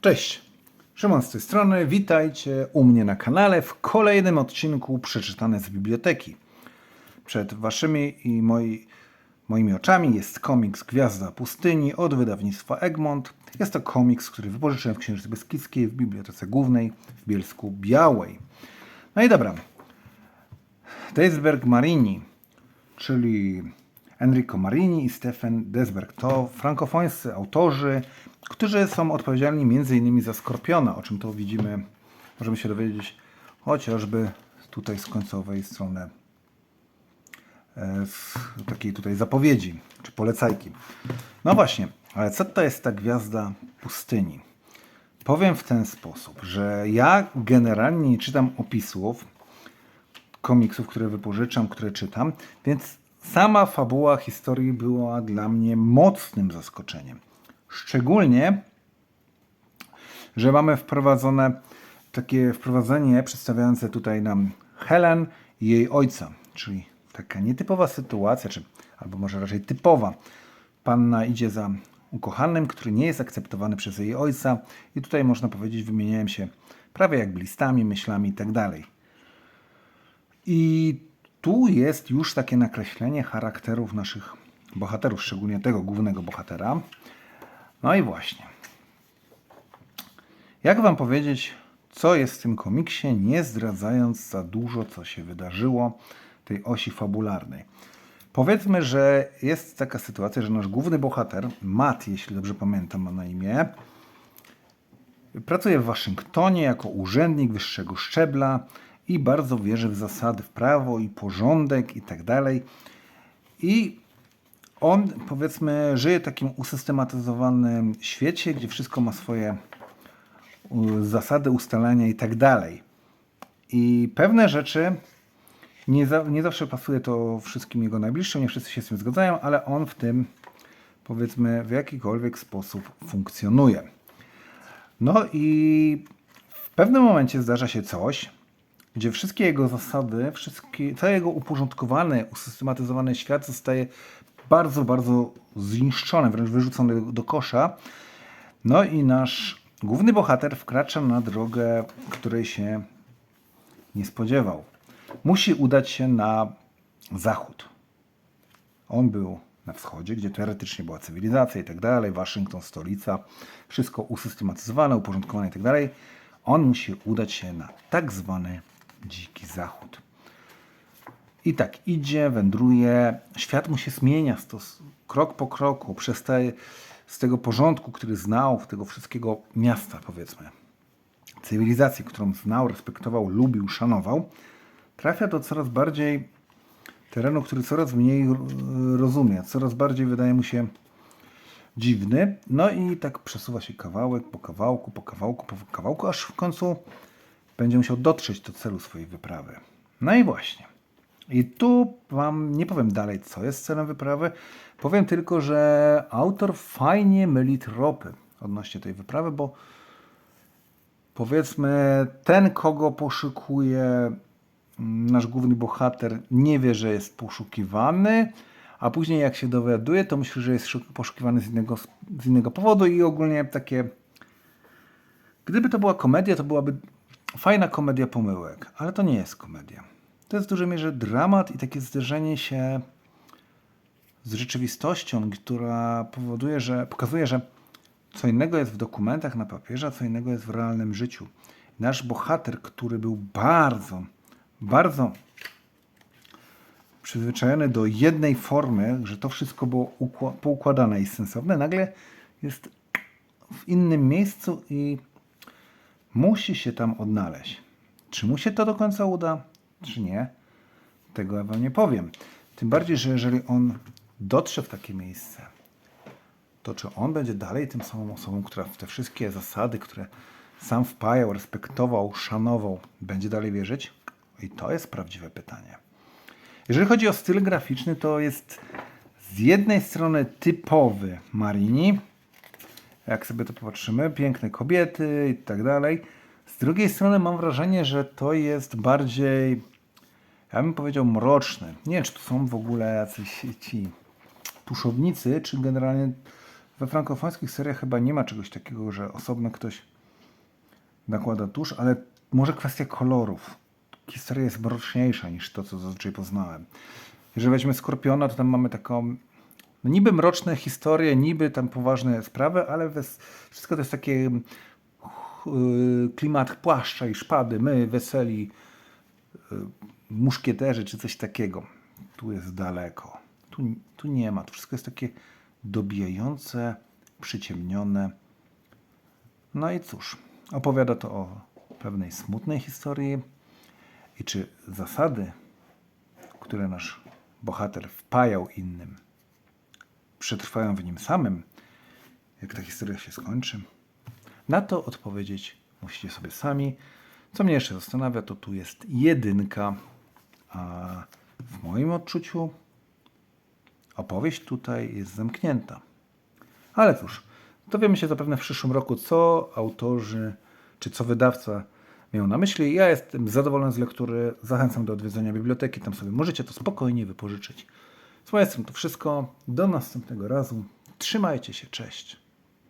Cześć, Szymon z tej strony. Witajcie u mnie na kanale w kolejnym odcinku Przeczytane z biblioteki. Przed waszymi i moi, moimi oczami jest komiks Gwiazda Pustyni od wydawnictwa Egmont. Jest to komiks, który wypożyczyłem w Księżycu Beskidzkiej w Bibliotece Głównej w Bielsku Białej. No i dobra. Desberg Marini, czyli Enrico Marini i Stefan Desberg. To frankofońscy autorzy, którzy są odpowiedzialni m.in. za Skorpiona, o czym to widzimy, możemy się dowiedzieć chociażby tutaj z końcowej strony e, z takiej tutaj zapowiedzi, czy polecajki. No właśnie, ale co to jest ta gwiazda pustyni? Powiem w ten sposób, że ja generalnie nie czytam opisów komiksów, które wypożyczam, które czytam, więc sama fabuła historii była dla mnie mocnym zaskoczeniem. Szczególnie, że mamy wprowadzone takie wprowadzenie przedstawiające tutaj nam Helen i jej ojca, czyli taka nietypowa sytuacja, czy albo może raczej typowa. Panna idzie za ukochanym, który nie jest akceptowany przez jej ojca i tutaj można powiedzieć wymieniają się prawie jak listami, myślami i tak tu jest już takie nakreślenie charakterów naszych bohaterów, szczególnie tego głównego bohatera. No i właśnie. Jak Wam powiedzieć, co jest w tym komiksie, nie zdradzając za dużo, co się wydarzyło tej osi fabularnej. Powiedzmy, że jest taka sytuacja, że nasz główny bohater, Matt, jeśli dobrze pamiętam, ma na imię, Pracuje w Waszyngtonie jako urzędnik wyższego szczebla i bardzo wierzy w zasady, w prawo i porządek i tak dalej. I on, powiedzmy, żyje w takim usystematyzowanym świecie, gdzie wszystko ma swoje zasady, ustalenia i tak dalej. I pewne rzeczy nie, za, nie zawsze pasuje to wszystkim jego najbliższym, nie wszyscy się z tym zgadzają, ale on w tym, powiedzmy, w jakikolwiek sposób funkcjonuje. No i w pewnym momencie zdarza się coś, gdzie wszystkie jego zasady, wszystkie, cały jego uporządkowany, usystematyzowany świat zostaje bardzo, bardzo zniszczony, wręcz wyrzucony do kosza. No i nasz główny bohater wkracza na drogę, której się nie spodziewał. Musi udać się na zachód. On był na wschodzie, gdzie teoretycznie była cywilizacja i tak dalej, Waszyngton, stolica, wszystko usystematyzowane, uporządkowane i tak dalej. On musi udać się na tak zwany dziki zachód. I tak idzie, wędruje, świat mu się zmienia stos, krok po kroku, przestaje z tego porządku, który znał, tego wszystkiego miasta, powiedzmy, cywilizacji, którą znał, respektował, lubił, szanował, trafia do coraz bardziej terenu, który coraz mniej rozumie, coraz bardziej wydaje mu się dziwny. No i tak przesuwa się kawałek po kawałku, po kawałku, po kawałku, aż w końcu będzie musiał dotrzeć do celu swojej wyprawy. No i właśnie. I tu Wam nie powiem dalej, co jest celem wyprawy. Powiem tylko, że autor fajnie myli tropy odnośnie tej wyprawy, bo powiedzmy, ten, kogo poszukuje nasz główny bohater, nie wie, że jest poszukiwany, a później jak się dowiaduje, to myśli, że jest szuk- poszukiwany z innego, z innego powodu i ogólnie takie... Gdyby to była komedia, to byłaby fajna komedia pomyłek, ale to nie jest komedia. To jest w dużej mierze dramat i takie zderzenie się z rzeczywistością, która powoduje, że pokazuje, że co innego jest w dokumentach na papierze, a co innego jest w realnym życiu. Nasz bohater, który był bardzo, bardzo przyzwyczajony do jednej formy, że to wszystko było ukła- poukładane i sensowne, nagle jest w innym miejscu i musi się tam odnaleźć. Czy mu się to do końca uda, czy nie, tego ja wam nie powiem. Tym bardziej, że jeżeli on dotrze w takie miejsce, to czy on będzie dalej tym samą osobą, która w te wszystkie zasady, które sam wpajał, respektował, szanował, będzie dalej wierzyć? I to jest prawdziwe pytanie. Jeżeli chodzi o styl graficzny, to jest z jednej strony typowy Marini, jak sobie to popatrzymy, piękne kobiety i tak dalej. Z drugiej strony mam wrażenie, że to jest bardziej, ja bym powiedział, mroczne. Nie wiem, czy tu są w ogóle jacyś ci tuszownicy, czy generalnie we frankofońskich seriach chyba nie ma czegoś takiego, że osobno ktoś nakłada tusz, ale może kwestia kolorów. Historia jest mroczniejsza niż to, co zazwyczaj poznałem. Jeżeli weźmiemy Skorpiona, to tam mamy taką no niby mroczne historie, niby tam poważne sprawy, ale wes- wszystko to jest takie yy, klimat płaszcza i szpady, my weseli, yy, muszkieterzy czy coś takiego. Tu jest daleko. Tu, tu nie ma. Tu wszystko jest takie dobijające, przyciemnione. No i cóż, opowiada to o pewnej smutnej historii i czy zasady, które nasz bohater wpajał innym, przetrwają w nim samym, jak ta historia się skończy? Na to odpowiedzieć musicie sobie sami. Co mnie jeszcze zastanawia, to tu jest jedynka, a w moim odczuciu opowieść tutaj jest zamknięta. Ale cóż, dowiemy się zapewne w przyszłym roku, co autorzy czy co wydawca miał na myśli. Ja jestem zadowolony z lektury. Zachęcam do odwiedzenia biblioteki. Tam sobie możecie to spokojnie wypożyczyć. Z strony to wszystko. Do następnego razu. Trzymajcie się. Cześć.